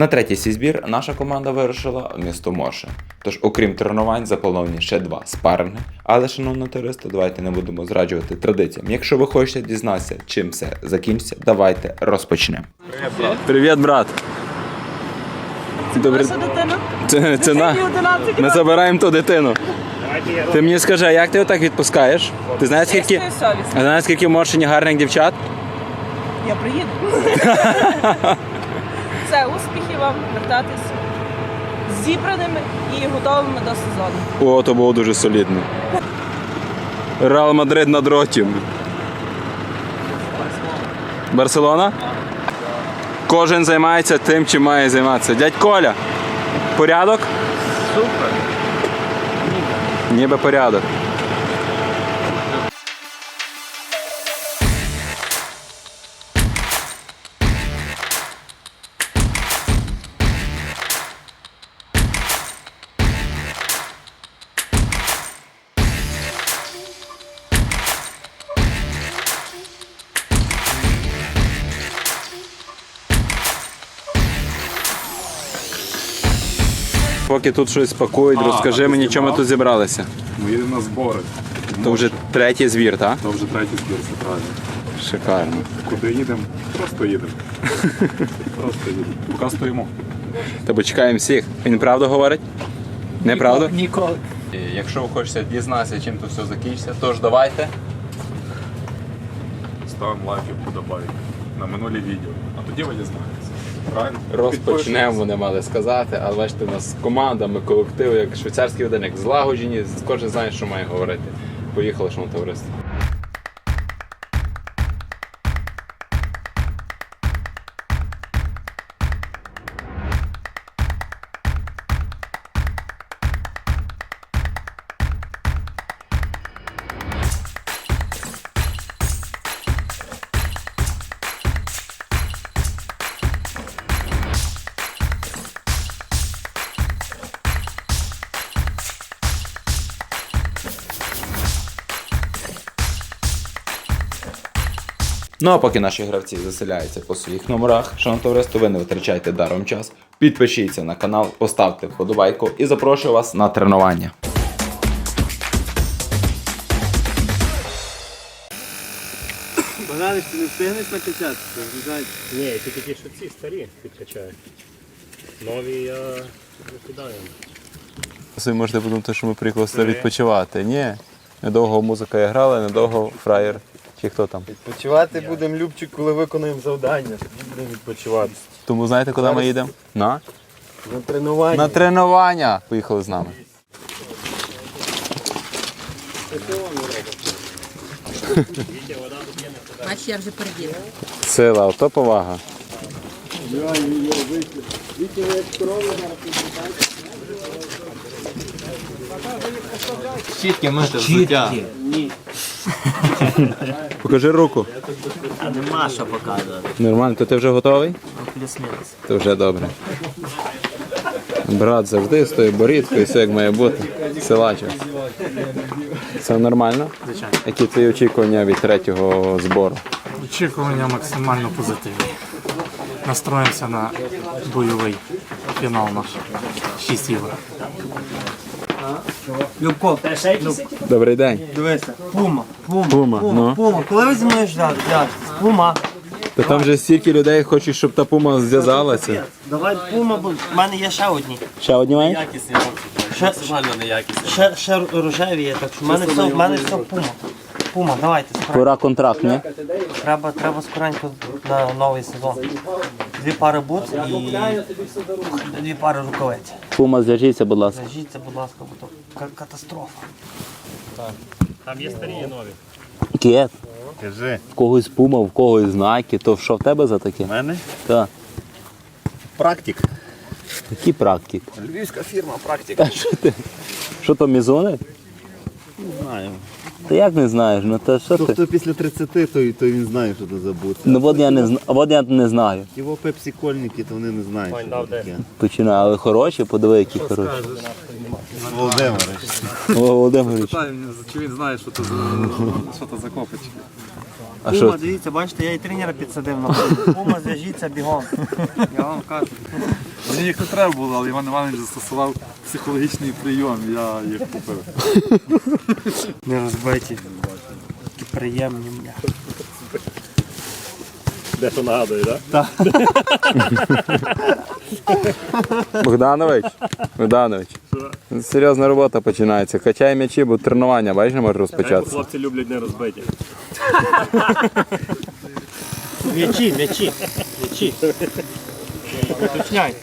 На третій свій збір наша команда вирушила в місто Моше. Тож, окрім тренувань, заплановані ще два спаринги. Але, шановні туристи, давайте не будемо зраджувати традиціям. Якщо ви хочете дізнатися, чим все закінчиться, давайте розпочнемо. Привіт, брат. Добре. Наша дитина? Це, це на... Ми забираємо ту дитину. Ти мені скажи, а як ти отак відпускаєш? Ти знаєш, скільки, а знаєш, скільки в Моршині гарних дівчат? Я приїду. Все, успіхів вам, вертатись зібраними і готовими до сезону. О, то було дуже солідно. Реал Мадрид на дроті. Барселона? Кожен займається тим, чим має займатися. Дядь Коля, порядок? Супер. Ніби порядок. Поки тут щось пакують, розкажи мені, чому ми тут зібралися. Ми їдемо на збори. То вже третій звір, так? То вже третій збір, це правильно. Шикарно. Куди їдемо? Просто їдемо. Просто їдемо. Поки стоїмо. Та почекаємо всіх. Він правду говорить? Неправду? Ніколи. Якщо ви хочете дізнатися, чим тут все закінчиться, тож давайте. Ставимо лайки, подобайки на минулі відео. А тоді ви дізнаєтеся. Правильно? Розпочнемо, вони мали сказати, але бачите, у нас з командами, колектив, як швейцарський годинник, злагоджені, кожен знає, що має говорити. Поїхали, шановне товариство. Ну а поки наші гравці заселяються по своїх номерах, шановне товариство, ви не витрачайте даром час. Підпишіться на канал, поставте вподобайку і запрошую вас на тренування. Богданович, ти не встигнеш накачатися? Ні, тільки ті, що ці старі підкачають. Нові я викидаю. Ви можете подумати, що ми приїхали сюди відпочивати. Ні. Недовго музика грала, недовго фраєр. Чи хто там? Відпочивати будемо, Любчик, коли виконаємо завдання. Тоді будемо відпочивати. Тому знаєте, куди ми їдемо? На? На тренування. На тренування. Поїхали з нами. Бач, я вже переділа. Сила, ото повага. Щітки мити взуття. Покажи руку. А нема що показувати. Нормально, то ти вже готовий? Плюс-мінус. То вже добре. Брат завжди з тою борідкою, все як має бути. Силачо. Це нормально? Звичайно. Які твої очікування від третього збору? Очікування максимально позитивні. Настроїмося на бойовий фінал наш. Шість ігор. Любко, Добрий день. дивися. Пума. Пума. Пума, ну. Пума. Коли ви зі мною ждати? Пума. Та там вже стільки людей хочуть, щоб та пума зв'язалася. Давай пума, бо в мене є ще одні. Ще одні маєш? Ще, максимально неякісні. Ще, ще рожеві є, так що в мене все, в мене все пума. Пума, давайте. Пора контракт, ні? Треба, треба скоренько на новий сезон. Дві пари бут і дві пари рукавиць. Пума, зв'яжіться, будь ласка. Зажіться, будь ласка, бо то ка- катастрофа. Там є старі і нові. Кет. Кажи, В когось пума, в когось знаки. То що в тебе за таке? в мене Так. практик. Які практики? Львівська фірма практика. А що ти? Що то мізони? Не знаю. Та як не знаєш? Ну та що Хто, ти? після 30, той, той він знає, що це за бути. Ну от я не зна... от я не знаю. Його пепсикольники, то вони не знають, що це таке. Починаю, але хороші, подиви, які хороші. Володимир. Володимирович. Чи він знає, що це за, що це за копочки? А що? дивіться, бачите, я і тренера підсадив на пул. Кума, зв'яжіться бігом. Я вам кажу. Мені їх не треба було, але Іван Іванович застосував психологічний прийом, я їх купив. Не розбиті. Такі приємні. бля. Де то нагадує, так? Богданович, Богданович. Серйозна робота починається. Качай м'ячі, бо тренування, бачиш, не може розпочатися. Хлопці люблять не розбиті. М'ячі, м'ячі, м'ячі. Уточняй.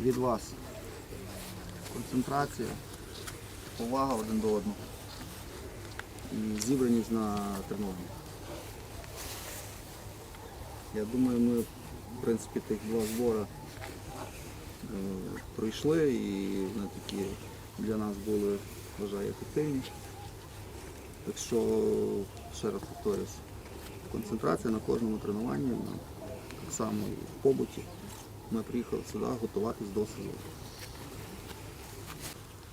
Від вас. Концентрація, повага один до одного і зібраність на тренування. Я думаю, ми в принципі тих два збори е, пройшли і вони такі для нас були, вважаю, ефективні. Так що, ще раз повторюсь, концентрація на кожному тренуванні, на, так само і в побуті. Ми приїхали сюди готуватись до сезону.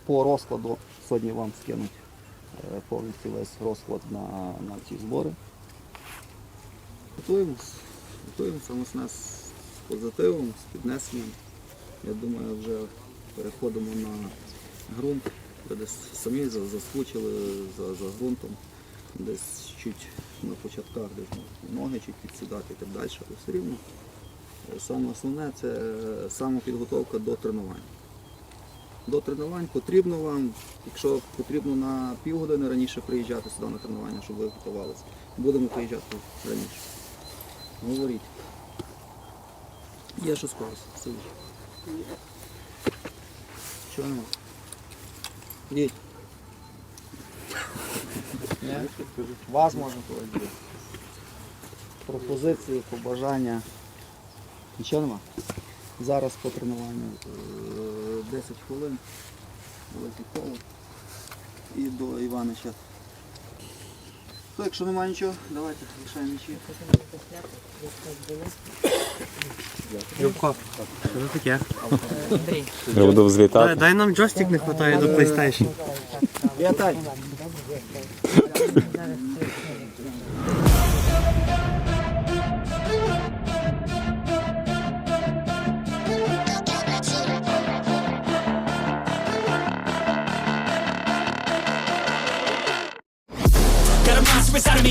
По розкладу сьогодні вам скинуть е, повністю весь розклад на, на ці збори. Готуємось, готуємося ми з з позитивом, з піднесенням. Я думаю, вже переходимо на ґрунт, де десь самі за- заскучили за, за ґрунтом, десь чуть на початках, десь ноги чуть підсідати і так далі, але все рівно Саме основне це е, самопідготовка до тренувань. До тренувань потрібно вам, якщо потрібно на півгодини раніше приїжджати сюди на тренування, щоб ви готувалися. Будемо приїжджати раніше. Говоріть. Є що сказати. Сидіть. Чого нема? Ні? Вас можна поводити. Пропозиції, побажання. Нічого нема? Зараз по тренуванню е, 10 хвилин. Великий коло. І до Іванича. То, якщо немає нічого, давайте лишаємо м'ячі. Любко, що це таке? Я буду Дай, взлітати. дай нам джойстик не вистачає до PlayStation. Вітай!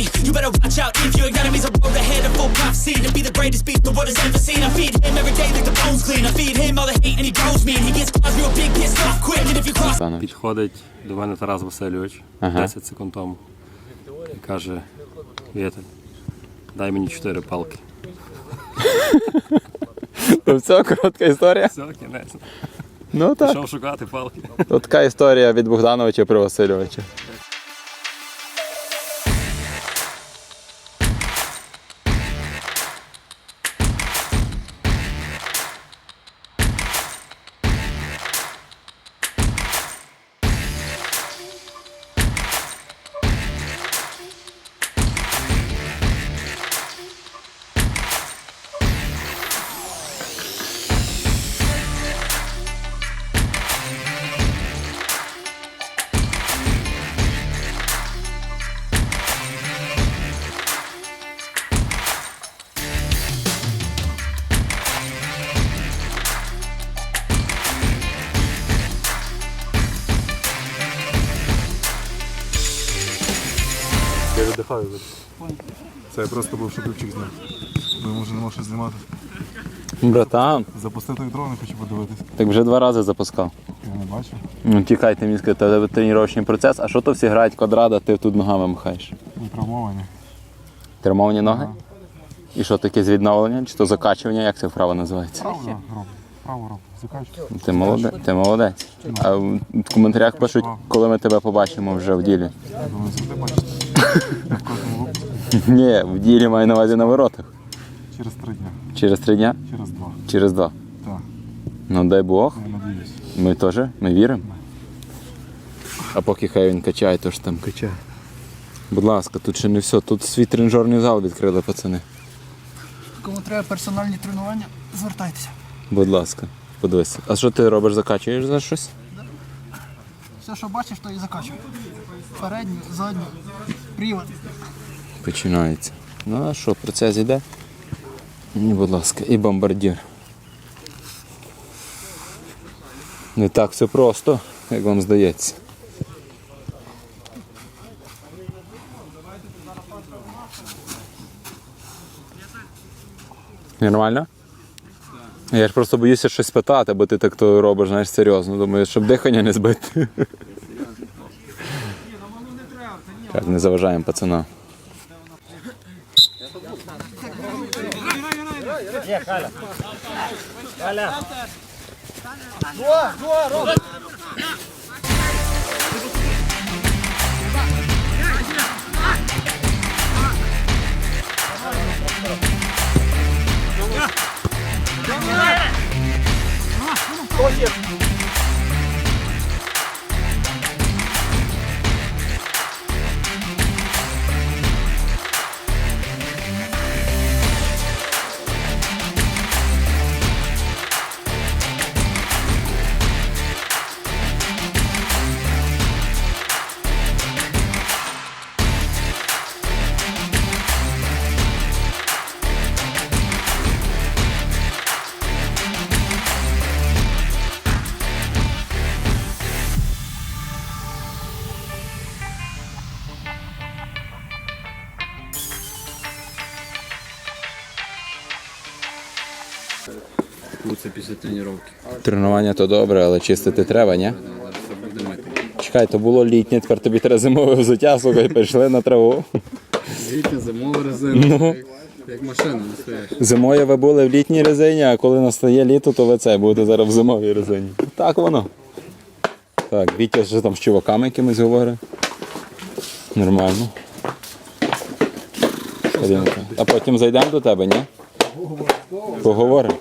Me. You better watch out if your enemy's a road ahead of full prophecy to be the greatest beast the world has ever seen. I feed him every day like the bones clean. I feed him all the hate and he grows me. And he gets claws real big, pissed off quick. And if you cross Підходить до мене Тарас Васильович Ага. 10 секунд тому і каже: Віталь, дай мені 4 палки. То все, коротка історія. Все, кінець. Ну так. Пішов шукати палки. Така історія від Богдановича про Васильовича. Я зараз. Це я просто був, щоб ключик зняв. Бо йому вже не можу знімати. Братан, Запустив той дрон, і хочу подивитись. так вже два рази запускав. Я не бачу. Ну тікайте, мені сказати, тебе тренувальний процес. А що то всі грають квадрат, а ти тут ногами махаєш? Травмовані. Тримовані ноги? І що таке з відновлення? Чи то закачування, як це вправо називається? Право роб. Ти молодець, ти молодець. А в коментарях пишуть, коли ми тебе побачимо вже в ділі. Ні, в ділі маю на увазі на воротах. Через три дня. Через три дня? Через два. Через два. Так. Ну дай Бог. Я надіюсь. Ми теж, ми віримо. А поки хай він качає, то ж там качає. Будь ласка, тут ще не все. Тут свій тренажерний зал відкрили, пацани. Кому треба персональні тренування, звертайтеся. Будь ласка. Подивись. А що ти робиш, закачуєш за щось? Все, що бачиш, то і закачуй. Передню, задню, привод. Починається. Ну а що, процес йде? Ні, будь ласка, і бомбардір. Не так все просто, як вам здається. Нормально? Я ж просто боюся щось питати, бо ти так то робиш, знаєш, серйозно. Думаю, щоб дихання не збити. Так, не заважаємо пацана. 또 시작. Тренування то добре, але чистити треба, ні? Чекай, то було літнє, тепер тобі треба зимове взуття, слухай, пішли на траву. Літня зимова резина, Ну. як машина настояща. Зимою ви були в літній резині, а коли настає літо, то ви це будете зараз в зимовій резині. Так воно. Так, Вітя вже там з чуваками якимось говорить. Нормально. Ходімо. А потім зайдемо до тебе, ні? Поговоримо.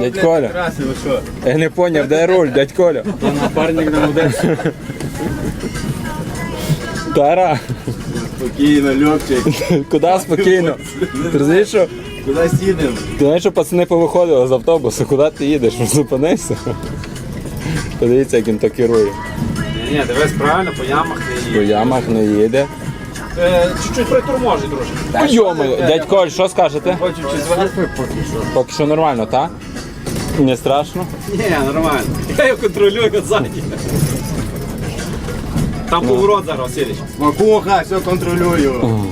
Дядь Коля. Я не поняв, де руль, дядь Коля. Напарник на модель. Тара, Спокійно, Льопчик. куди спокійно? Ти розумієш, що Куди їдемо? Ти знаєш, що пацани повиходили з автобусу, куди ти їдеш? Ну, Зупинися. Подивіться, як він то керує. Ні, дивись, правильно, по ямах не По ямах не їде. Е, Чуть-чуть приторможи, друже. Та дядь Коль, що скажете? Хочу чи звалити поки що. Поки що нормально, так? Не страшно? Ні, нормально. Я його контролюю ззаді. Там поворот зараз, Васильович. Макуха, все контролюю.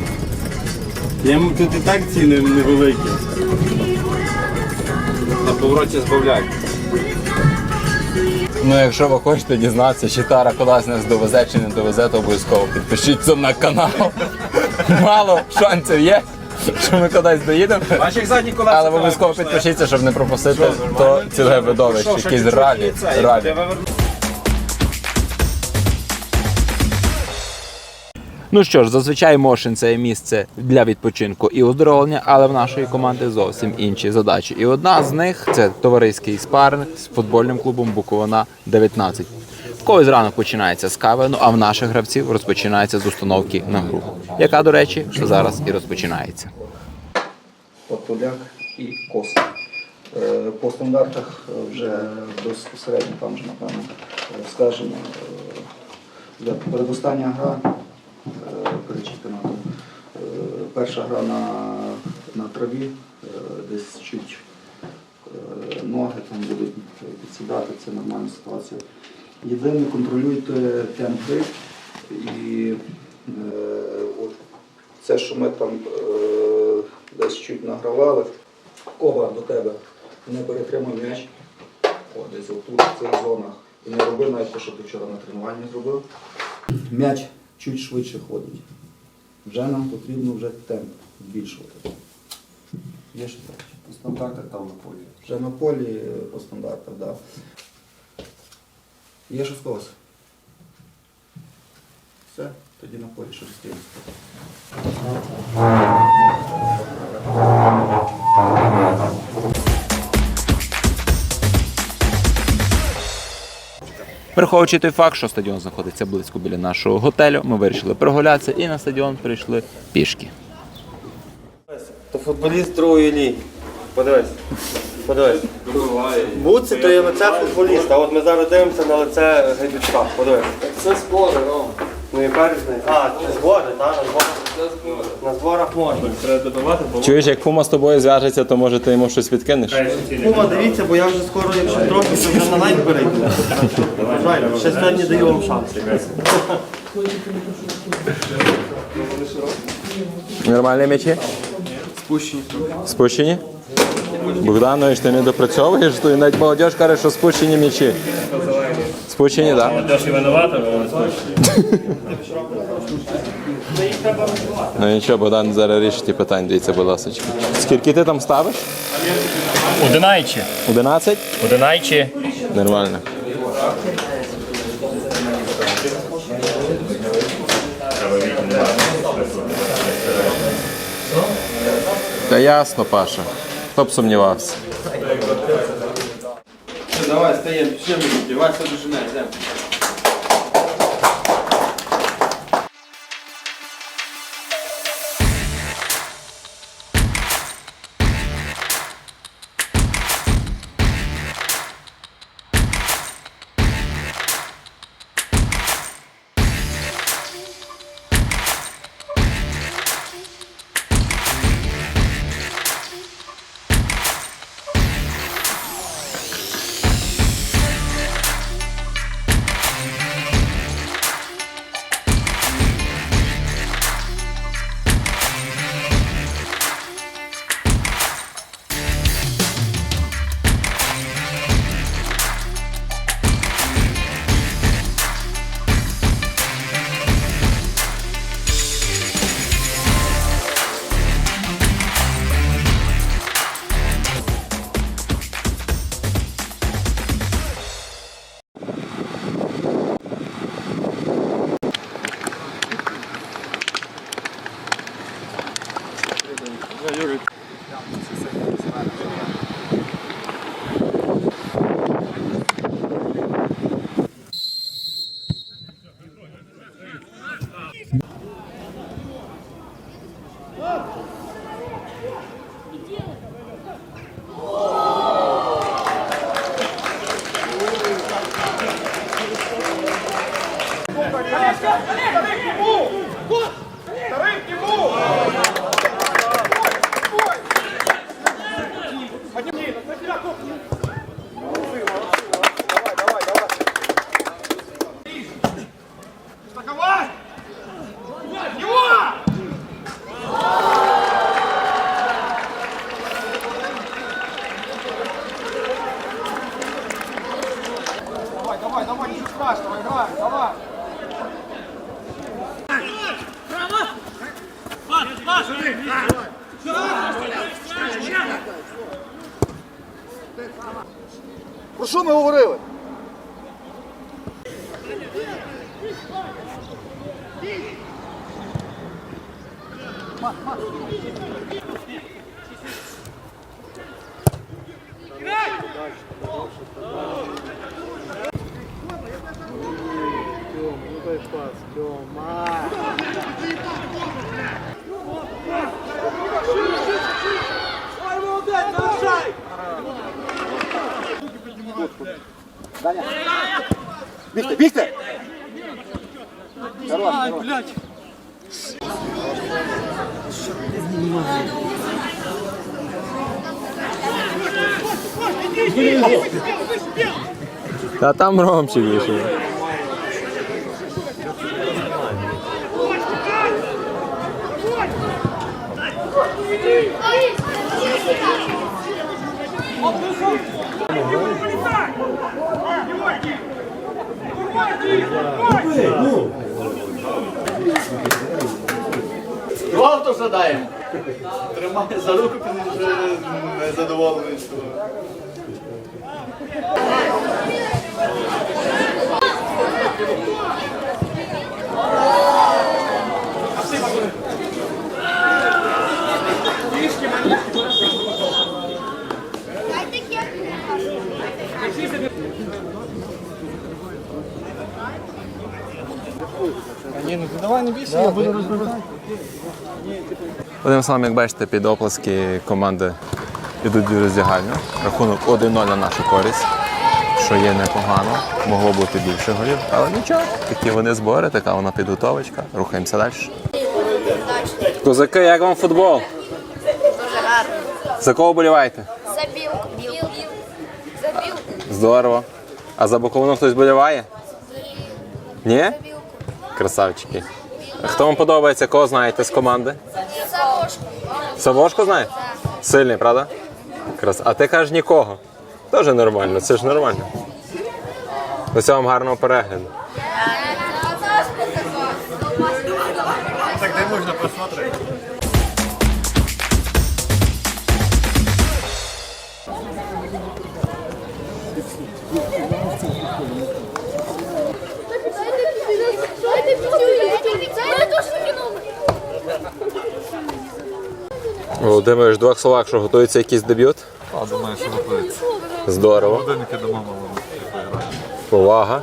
Я м- тут і так ціни невеликі. На повороті збавляй. Ну, якщо ви хочете дізнатися, чи Тара кудись нас довезе чи не довезе, то обов'язково підпишіться на канал. Мало шансів є, що ми кудись доїдемо. Але обов'язково підпишіться, щоб не пропустити то ціле видовище, Якісь раді. якийсь ралі. Ну що ж, зазвичай Мошин це місце для відпочинку і оздоровлення, але в нашої команди зовсім інші задачі. І одна з них це товариський спарринг з футбольним клубом Буковина 19. В когось ранок починається з кави, ну а в наших гравців розпочинається з установки на гру, яка, до речі, зараз і розпочинається. Поляк і кос. Е, По стандартах вже безпосередньо там вже, напевно, скажемо. е, для Передостання гра перед чемпіонатом. Е, Перша гра на, на траві, е, десь чуть е, ноги там будуть підсідати, це нормальна ситуація. Єдине, контролюйте темп і е, це, що ми там е, десь чуть награвали, кого до тебе не перетримав м'яч, десь отут, в цих зонах. І не роби навіть те, що ти вчора на тренуванні зробив. М'яч чуть швидше ходить. Вже нам потрібно вже темп збільшувати. Є ще так? По стандартах там на полі. Вже на полі е, по стандартах, так. Да. Є ще в когось? Все, тоді на полі ще стоїть. Враховуючи той факт, що стадіон знаходиться близько біля нашого готелю, ми вирішили прогулятися і на стадіон прийшли пішки. То футболіст другої ліги. Подивись. Подивись. Буци то є лице футболіста. А от ми зараз дивимося на лице гайдучка. Подивись. Це збори, ну. Ну і різниця. А, це збори, так? На зборах, на зборах можна. Чуєш, як кума з тобою зв'яжеться, то може ти йому щось відкинеш? Кума, дивіться, бо я вже скоро, якщо трохи, то вже на лайк перейду. Правильно, ще сьогодні даю вам шанс. Нормальні м'ячі? Спущені. Спущені? Богданович, ти не допрацьовуєш, то навіть молодь каже, що спущені м'ячі. Спущені, так? Молодежь і винувата, бо вони скучні. Ну нічого, Богдан зараз рішить ті питання, дивіться, будь ласка. Скільки ти там ставиш? Одинайче. 11? Одинайче. Нормально. Та ясно, Паша. Хто б сумнівався. Давай, стаємо, пішли, давай, Вася дожине, йдемо. やった! Про що ми говорили? Бігте, Та там Ромчик вийшов. Жовто задаємо. Тримай за руку, ні, ну ти як бачите, під оплески команди йдуть в роздягальню. Рахунок 1-0 на нашу користь, що є непогано. Могло бути більше голів, але нічого. Такі вони збори, така вона підготовочка. Рухаємося далі. Козаки, як вам футбол? Дуже гарно. За кого боліваєте? Забіл. Біл. Забіл. Здорово. А за Буковину хтось боліває? Ні? Красавчики. Хто вам подобається, кого знаєте з команди? Савошко. Савошко знає? Сильний, правда? Крас... А ти кажеш нікого. Теж нормально, це ж нормально. Ось вам гарного перегляду. Так де можна посмотрети? Володимир, в двох словах, що готується якийсь дебют? А, думаю, що готується. Здорово. Годинники дома мало поіграти. Повага.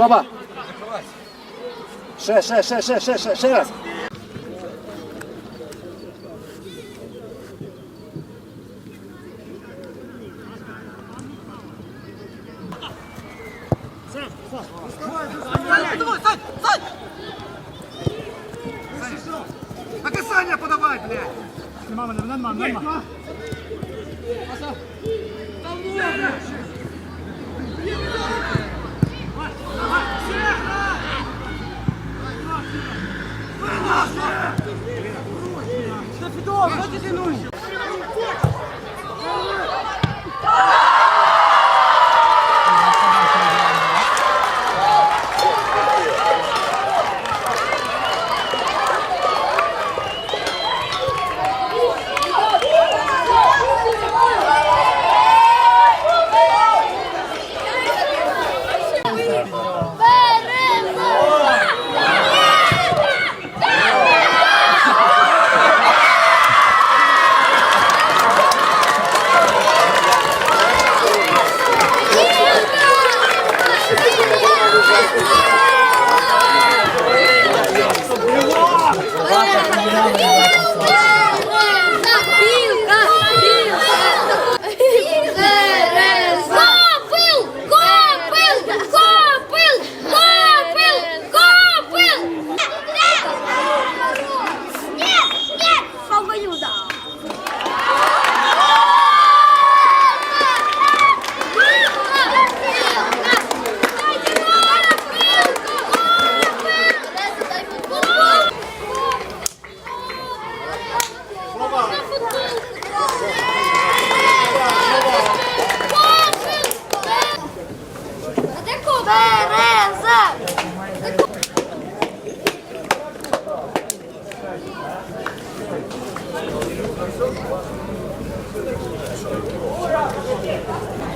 Баба! Ще, ще, ще, ще, ще, ще, ще раз. Накасання подавай, блядь! Нема, нема, нема, нема. Копил!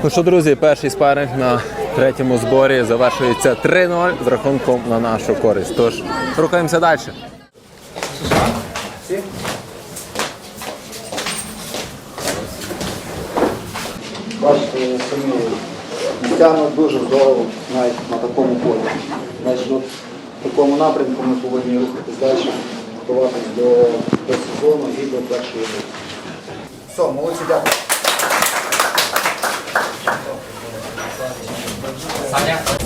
Ну що, друзі, перший спаринг на третьому зборі завершується 3-0 з рахунком на нашу користь. Тож рухаємося далі. Бачите, самі Тягне дуже здорово навіть на такому полі. Значить, от в такому напрямку ми повинні рухатись далі, готуватись до, до сезону і до першої. Все, молодці, дякую. 啥家。